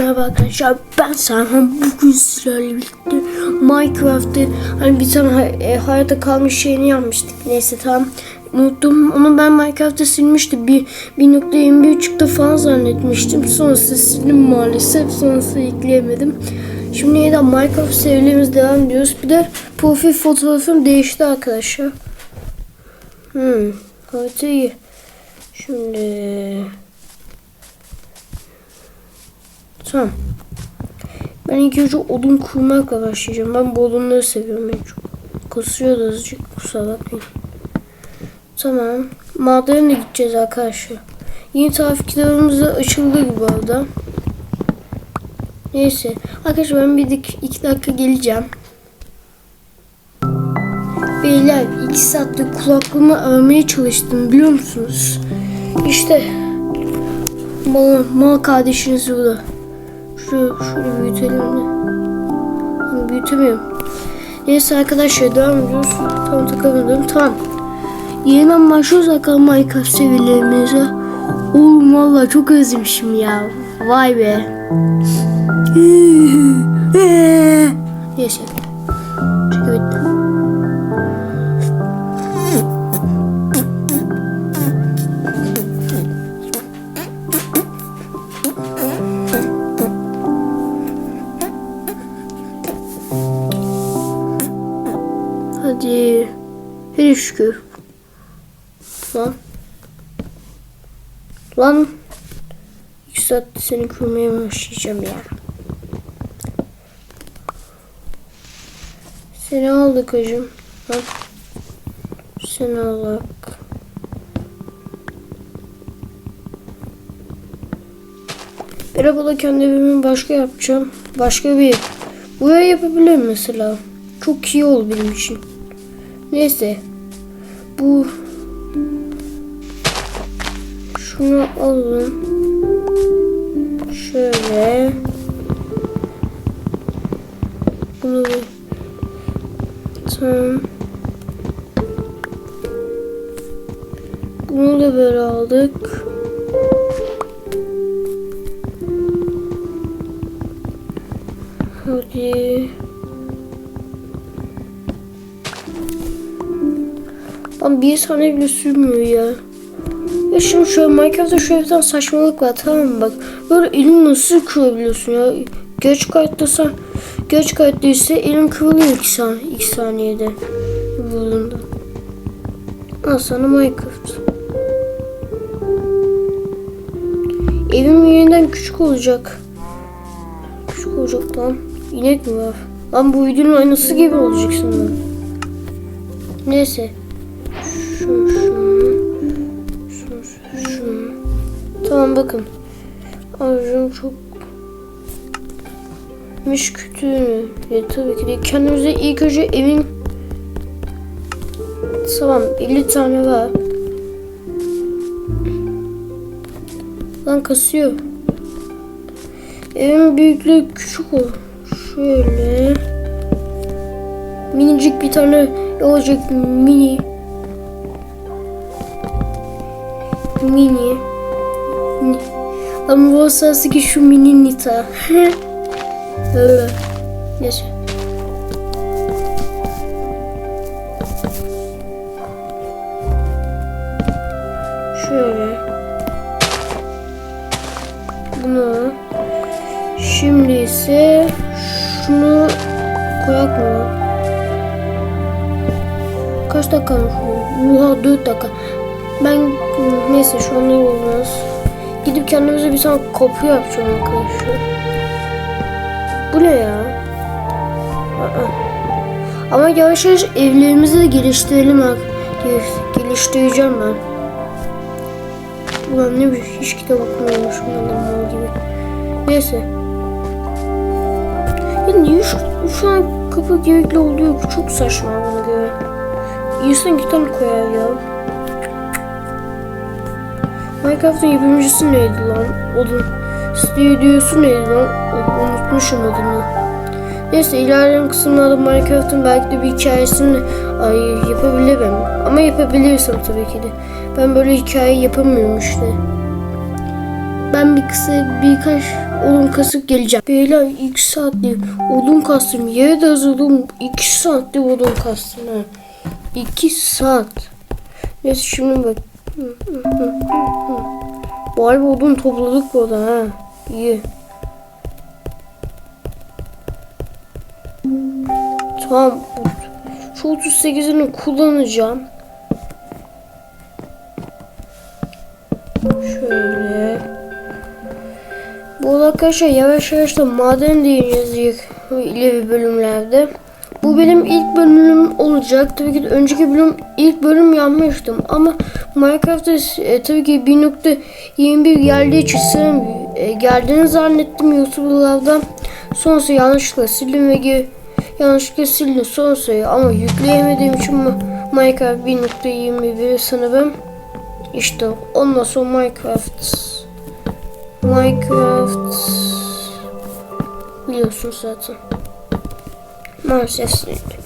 Merhaba arkadaşlar ben Serhan. Bugün sizlerle birlikte Minecraft'te hani bir tane e, hayatta kalmış şeyini yapmıştık. Neyse tamam. Unuttum ama ben Minecraft'ta silmiştim. Bir 1.23 çıktı falan zannetmiştim. Sonrasında sildim maalesef sonrasında ekleyemedim. Şimdi yeniden Minecraft serilerimiz devam ediyoruz. Bir de profil fotoğrafım değişti arkadaşlar. Hmm harita iyi. Şimdi Tamam. Ben ilk önce odun kurmakla başlayacağım. Ben bu odunları seviyorum en çok. Kusuyor da azıcık kusura bakmayın. Tamam. Madene gideceğiz arkadaşlar. Yeni tarif kitabımız açıldı gibi arada. Neyse. Arkadaşlar ben bir dik, iki dakika geleceğim. Beyler iki saattir kulaklığımı örmeye çalıştım biliyor musunuz? İşte mal, mal kardeşiniz burada. Şu, şöyle büyütelim de. Ama büyütemiyorum. Neyse arkadaşlar devam ediyoruz. Tamam takamadım. Tamam. Yeniden başlıyoruz bakalım Minecraft seviyelerimize. Oğlum valla çok özlemişim ya. Vay be. Neyse. Şükür. Lan. Lan. İki saatte seni kurmaya başlayacağım ya. Seni aldık hacım. Lan. Seni aldık. Merhaba kendi evimi başka yapacağım. Başka bir Buraya yapabilirim mesela. Çok iyi olur benim için. Neyse. Bu şunu alın. Şöyle. Bunu tamam. Bunu da böyle aldık. Hadi. Lan bir saniye bile sürmüyor ya. Ya şimdi şöyle Minecraft'ta şöyle bir tane saçmalık var tamam mı bak. Böyle elini nasıl kırabiliyorsun ya. Geç kayıtlasa geç kayıtlıysa elin kırılıyor 2 san iki saniyede. Vurduğunda. Al sana Minecraft. Evim yeniden küçük olacak. Küçük olacak lan. İnek mi var? Lan bu videonun aynısı gibi olacaksın lan. Neyse. Tamam bakın. Arıcım çok miş kütüğünü. Ya, tabii ki de kendimize ilk önce evin Tamam 50 tane var. Lan kasıyor. Evin büyüklüğü küçük ol. Şöyle. Minicik bir tane olacak mini. Mini. Ni- Ama bu olsası ki şu mini nita. Öyle. Neyse. Şöyle. Bunu. Şimdi ise şunu koyak mı? Kaç dakikamız bu? Oha 4 dakika. Ben neyse şu anda olmaz. Gidip kendimize bir tane kapı yapacağım arkadaşlar. Bu ne ya? Aa. Ama yavaş yavaş evlerimizi de geliştirelim Geliştireceğim ben. Ulan ne bir hiç kitap okumuyormuşum de mal gibi. Neyse. Ya niye şu, şu an kapı gerekli oluyor? Çok saçma bana göre. İnsan iki tane koyar ya. Minecraft'ın yapımcısı neydi lan? Odun. Stüdyosu neydi lan? Unutmuşum adını. Neyse ilerleyen kısımlarda Minecraft'ın belki de bir hikayesini ay, yapabilirim. Ama yapabilirsem tabii ki de. Ben böyle hikaye yapamıyorum işte. Ben bir kısa birkaç odun kasıp geleceğim. Beyler 2 saattir odun kastım. Yere de hazırladım. 2 saattir odun kastım. Ha. 2 saat. Neyse şimdi bak. Be odun topladık burada ha. İyi. Tamam. Şu 38'ini kullanacağım. Şöyle. Bu arkadaşlar yavaş yavaş da maden de ineceğiz ileri bölümlerde. Benim ilk bölümüm olacak. Tabii ki önceki bölüm ilk bölüm yapmıştım ama Minecraft'ta e, tabii ki 1.21 geldiği için sıram e, geldiğini zannettim YouTube'larda. Sonrası yanlışlıkla sildim ve yanlışlıkla sildim sonrası ama yükleyemediğim için Minecraft 1.21 sanırım. İşte ondan sonra Minecraft Minecraft biliyorsun zaten. Maalesef silindi.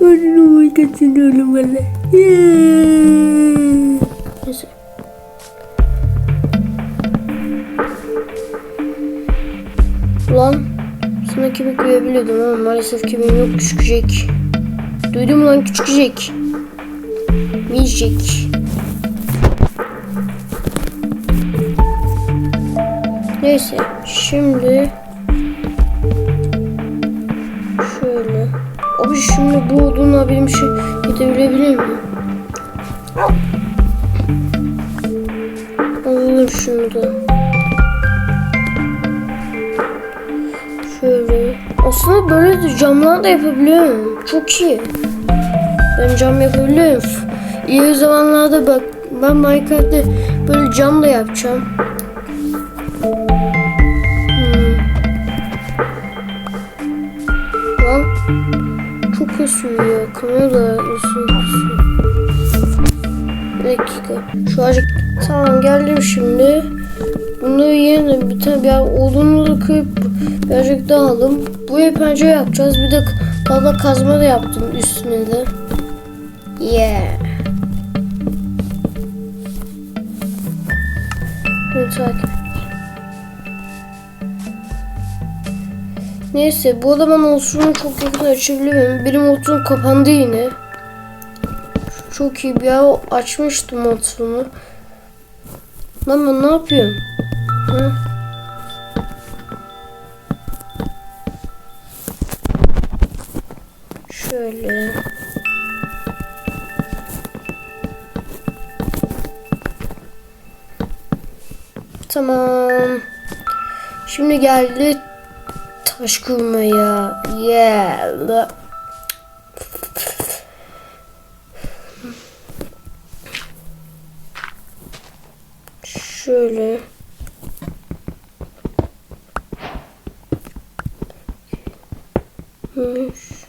Ölüm olmasın ölüm valla. Neyse. Ulan sana kemik koyabiliyordum ama maalesef kemiğim yok küçükcek. Duydum lan küçükcek. Minicik. Neyse şimdi Abi şimdi bu odunla benim şey gidebilebilir miyim? Alalım şunu da. Şöyle. Aslında böyle de camlar da yapabiliyorum. Çok iyi. Ben cam yapabiliyorum. İyi zamanlarda bak ben Minecraft'ta böyle cam da yapacağım. Ya. Kamera ısıyor, ısıyor. Bir dakika. Şu acık tamam geldim şimdi. Bunları yeniden bir tane bir odunu da kırıp birazcık daha aldım. Buraya pencere yapacağız. Bir de fazla kazma da yaptım üstüne de. Yeah. Beni takip Neyse bu arada ben olsunu çok yakın açabiliyorum. Benim olsun kapandı yine. Çok iyi bir yer açmıştım olsunu. Lan ben ne yapıyorum? Hı? Şöyle. Tamam. Şimdi geldi taş kırmaya. Yeah. la- Şöyle. Üç,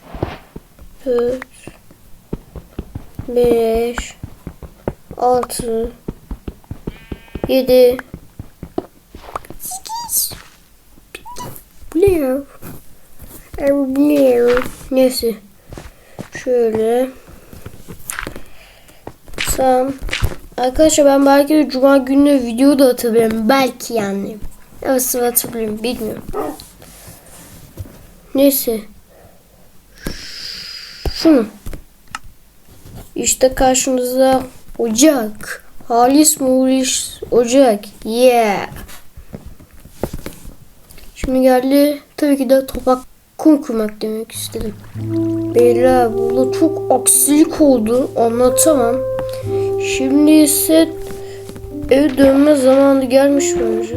dört, beş, altı, yedi, Blue. Blue. Neyse. Şöyle. Tamam. Arkadaşlar ben belki de cuma günü video da atabilirim. Belki yani. Nasıl atabilirim bilmiyorum. Neyse. Şunu. İşte karşınızda ocak. Halis Muliş ocak. Yeah. Şimdi geldi tabii ki de topak kum kurmak demek istedim. Beyler burada çok aksilik oldu anlatamam. Şimdi ise eve dönme zamanı gelmiş bence.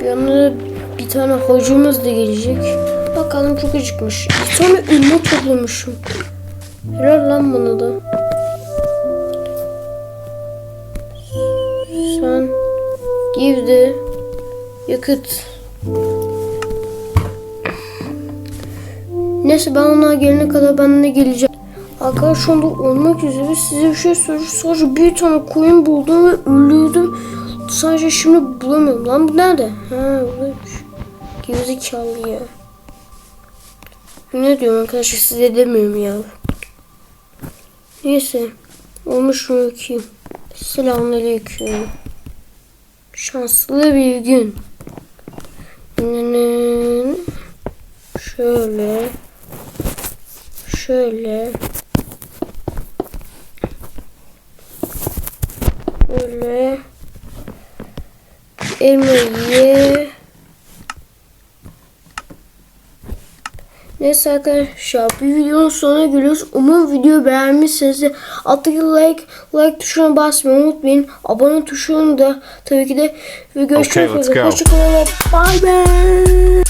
Bir anda bir tane hacımız da gelecek. Bakalım çok acıkmış. Bir tane elma toplamışım. Helal lan bana da. Sen girdi. Yakıt. Neyse ben onlar gelene kadar ben de geleceğim. Arkadaşlar anda olmak üzere size bir şey söyleyeceğim. Sadece bir tane koyun buldum ve öldürdüm. Sadece şimdi bulamıyorum. Lan bu nerede? Ha buradaymış. Gerizekalı ya. Ne diyorum arkadaşlar size demiyorum ya. Neyse. Olmuş mu bakayım. Selamünaleyküm. Şanslı bir gün. Şöyle. Şöyle. Böyle. Elmayı. Neyse arkadaşlar bir videonun sonuna geliyoruz. Umarım video beğenmişsinizdir. Alttaki like like tuşuna basmayı unutmayın. Abone tuşunu da tabii ki de ve görüşmek Okay, üzere. Hoşçakalın bye bye.